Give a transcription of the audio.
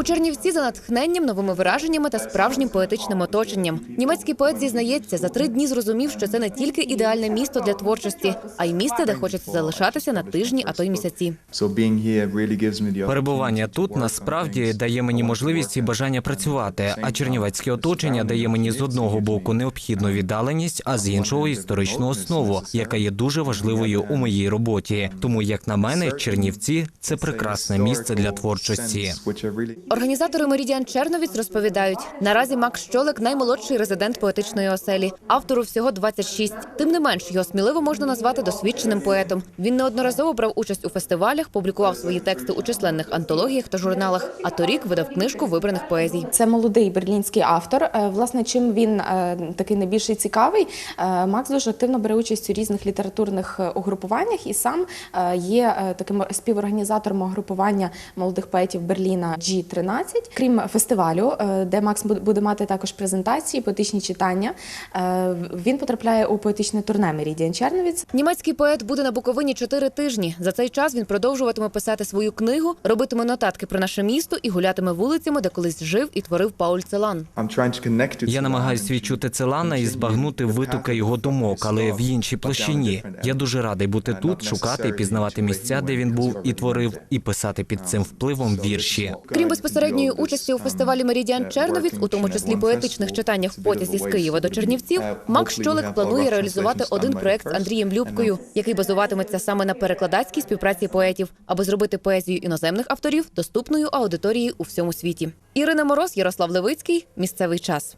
У Чернівці за натхненням, новими вираженнями та справжнім поетичним оточенням. Німецький поет зізнається, за три дні зрозумів, що це не тільки ідеальне місто для творчості, а й місце, де хочеться залишатися на тижні, а то й місяці. Перебування тут насправді дає мені можливість і бажання працювати. А чернівецьке оточення дає мені з одного боку необхідну віддаленість, а з іншого історичну основу, яка є дуже важливою у моїй роботі. Тому, як на мене, Чернівці це прекрасне місце для творчості. Організатори Меридіан Черновіць розповідають: наразі Макс Щолик наймолодший резидент поетичної оселі. Автору всього 26. Тим не менш, його сміливо можна назвати досвідченим поетом. Він неодноразово брав участь у фестивалях, публікував свої тексти у численних антологіях та журналах. А торік видав книжку вибраних поезій. Це молодий берлінський автор. Е, Власне, чим він е, такий найбільший цікавий, е, Макс дуже активно бере участь у різних літературних угрупуваннях і сам є таким співорганізатором угрупування молодих поетів Берліна G13. Крім фестивалю, е, де Макс бу- буде мати також презентації, поетичні читання. е, Він потрапляє у поетичне турне Мерідіан Черновіц. Німецький поет буде на Буковині чотири тижні. За цей час він продовжуватиме писати свою книгу, робитиме нотатки про наше місто і гулятиме вулицями, де колись жив і творив Пауль Целан. Я намагаюся відчути Целана і збагнути витоки його думок, але в іншій площині. Я дуже радий бути тут, шукати і пізнавати місця, де він був і творив, і писати під цим впливом вірші. Крім безпосередньої участі у фестивалі Меридіан Черновіц, у тому числі поетичних читаннях в потязі з Києва до Чернівців, Макс Щолик планує реалізувати один проект з Андрієм Любкою, який базуватиметься саме на перекладацькій співпраці поетів, аби зробити поезію іноземних авторів доступною аудиторії у всьому світі. Ірина Мороз, Ярослав Левицький. Місцевий час.